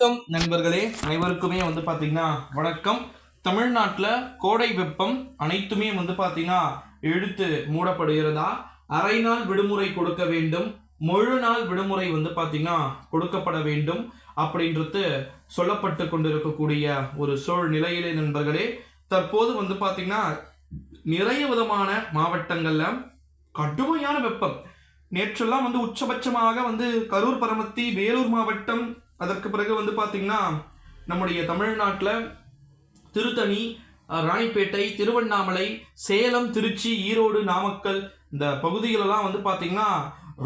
வணக்கம் நண்பர்களே அனைவருக்குமே வந்து பார்த்தீங்கன்னா வணக்கம். தமிழ்நாட்டில் கோடை வெப்பம் அனைத்துமே வந்து பார்த்தீங்கன்னா இழுத்து மூடப்படுகிறதா? அரை நாள் விடுமுறை கொடுக்க வேண்டும். முழு நாள் விடுமுறை வந்து பார்த்தீங்கன்னா கொடுக்கப்பட வேண்டும் அப்படின்றது சொல்லப்பட்டு கொண்டிருக்கக்கூடிய ஒரு சூழ்நிலையிலே நண்பர்களே. தற்போது வந்து பார்த்தீங்கன்னா நிறைய விதமான மாவட்டங்களில் கடுமையான வெப்பம். நேற்றெல்லாம் வந்து உச்சபட்சமாக வந்து கரூர் பரமத்தி வேலூர் மாவட்டம் அதற்கு பிறகு வந்து பார்த்திங்கன்னா நம்முடைய தமிழ்நாட்டில் திருத்தணி ராணிப்பேட்டை திருவண்ணாமலை சேலம் திருச்சி ஈரோடு நாமக்கல் இந்த பகுதிகளெல்லாம் வந்து பார்த்திங்கன்னா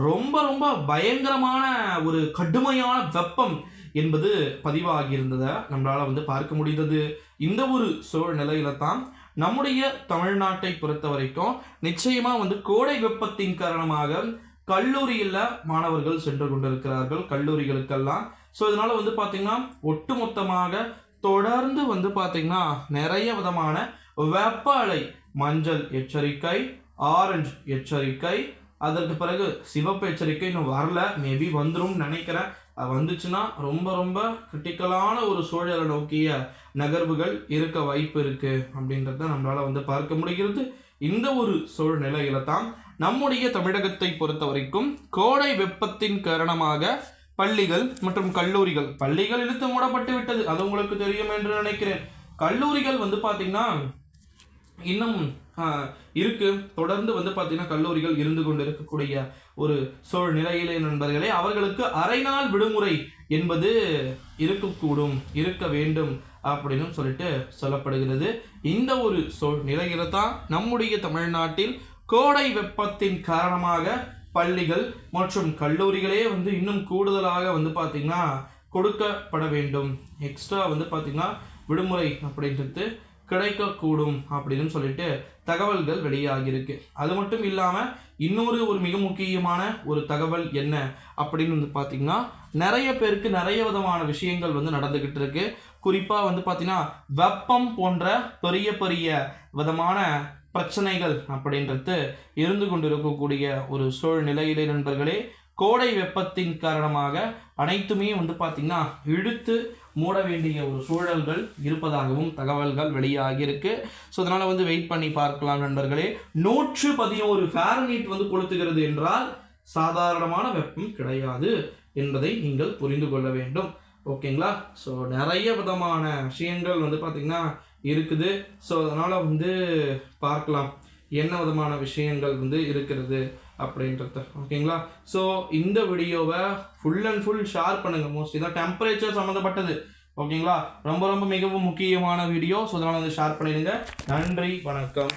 ரொம்ப ரொம்ப பயங்கரமான ஒரு கடுமையான வெப்பம் என்பது பதிவாகியிருந்ததை நம்மளால் வந்து பார்க்க முடிந்தது. இந்த ஒரு சூழ்நிலையில தான் நம்முடைய தமிழ்நாட்டை பொறுத்த வரைக்கும் நிச்சயமாக வந்து கோடை வெப்பத்தின் காரணமாக கல்லூரியில் மாணவர்கள் சென்று கொண்டிருக்கிறார்கள். கல்லூரிகளுக்கெல்லாம் ஸோ இதனால் வந்து பார்த்திங்கன்னா ஒட்டுமொத்தமாக தொடர்ந்து வந்து பார்த்திங்கன்னா நிறைய விதமான வெப்ப அலை மஞ்சள் எச்சரிக்கை ஆரஞ்சு எச்சரிக்கை அதற்கு பிறகு சிவப்பு எச்சரிக்கை இன்னும் வரல மேபி வந்துடும் நினைக்கிறேன். அது வந்துச்சுன்னா ரொம்ப ரொம்ப கிரிட்டிக்கலான ஒரு சூழலை நோக்கிய நகர்வுகள் இருக்க வாய்ப்பு இருக்குது அப்படின்றத நம்மளால் வந்து பார்க்க முடிகிறது. இந்த ஒரு சூழ்நிலையில தான் நம்முடைய தமிழகத்தை பொறுத்த வரைக்கும் கோடை வெப்பத்தின் காரணமாக பள்ளிகள் மற்றும் கல்லூரிகள். பள்ளிகள் இழுத்து மூடப்பட்டு விட்டது. அது உங்களுக்கு தெரியும் என்று நினைக்கிறேன். கல்லூரிகள் வந்து பார்த்திங்கன்னா இன்னும் இருக்கு. தொடர்ந்து வந்து பார்த்தீங்கன்னா கல்லூரிகள் இருந்து கொண்டு இருக்கக்கூடிய ஒரு சூழ்நிலையிலே நண்பர்களே அவர்களுக்கு அரை நாள் விடுமுறை என்பது இருக்கக்கூடும் இருக்க வேண்டும் அப்படின்னு சொல்லிட்டு சொல்லப்படுகிறது. இந்த ஒரு சூழ்நிலையில தான் நம்முடைய தமிழ்நாட்டில் கோடை வெப்பத்தின் காரணமாக பள்ளிகள் மற்றும் கல்லூரிகளே வந்து இன்னும் கூடுதலாக வந்து பார்த்தீங்கன்னா கொடுக்கப்பட வேண்டும். எக்ஸ்ட்ரா வந்து பார்த்திங்கன்னா விடுமுறை அப்படின்றது கிடைக்கக்கூடும் அப்படின்னு சொல்லிட்டு தகவல்கள் வெளியாகியிருக்கு. அது மட்டும் இல்லாமல் இன்னொரு ஒரு மிக முக்கியமான ஒரு தகவல் என்ன அப்படின்னு வந்து பார்த்தீங்கன்னா நிறைய பேருக்கு நிறைய விதமான விஷயங்கள் வந்து நடந்துக்கிட்டு இருக்கு. குறிப்பாக வந்து பார்த்திங்கன்னா வெப்பம் போன்ற பெரிய பெரிய விதமான பிரச்சனைகள் அப்படின்றது இருந்து கொண்டிருக்கக்கூடிய ஒரு சூழ்நிலையிலே நண்பர்களே கோடை வெப்பத்தின் காரணமாக அனைத்துமே வந்து பார்த்திங்கன்னா இழுத்து மூட வேண்டிய ஒரு சூழல்கள் இருப்பதாகவும் தகவல்கள் வெளியாகியிருக்கு. ஸோ அதனால் வந்து வெயிட் பண்ணி பார்க்கலாம் நண்பர்களே. நூற்று பதினோரு ஃபேரனீட் வந்து கொளுத்துகிறது என்றால் சாதாரணமான வெப்பம் கிடையாது என்பதை நீங்கள் புரிந்து கொள்ள வேண்டும். ஓகேங்களா ஸோ நிறைய விதமான விஷயங்கள் வந்து பார்த்திங்கன்னா இருக்குது. ஸோ அதனால் வந்து பார்க்கலாம். என்ன விதமான விஷயங்கள் வந்து இருக்கிறது? அப்படின்றத. ஓகேங்களா? ஸோ இந்த வீடியோவை ஃபுல் அண்ட் ஃபுல் ஷேர் பண்ணுங்கள் மோஸ்ட்லி தான் டெம்பரேச்சர் சம்மந்தப்பட்டது ஓகேங்களா? ரொம்ப ரொம்ப மிகவும் முக்கியமான வீடியோ. ஸோ அதனால் வந்து ஷேர் பண்ணிடுங்க. நன்றி வணக்கம்.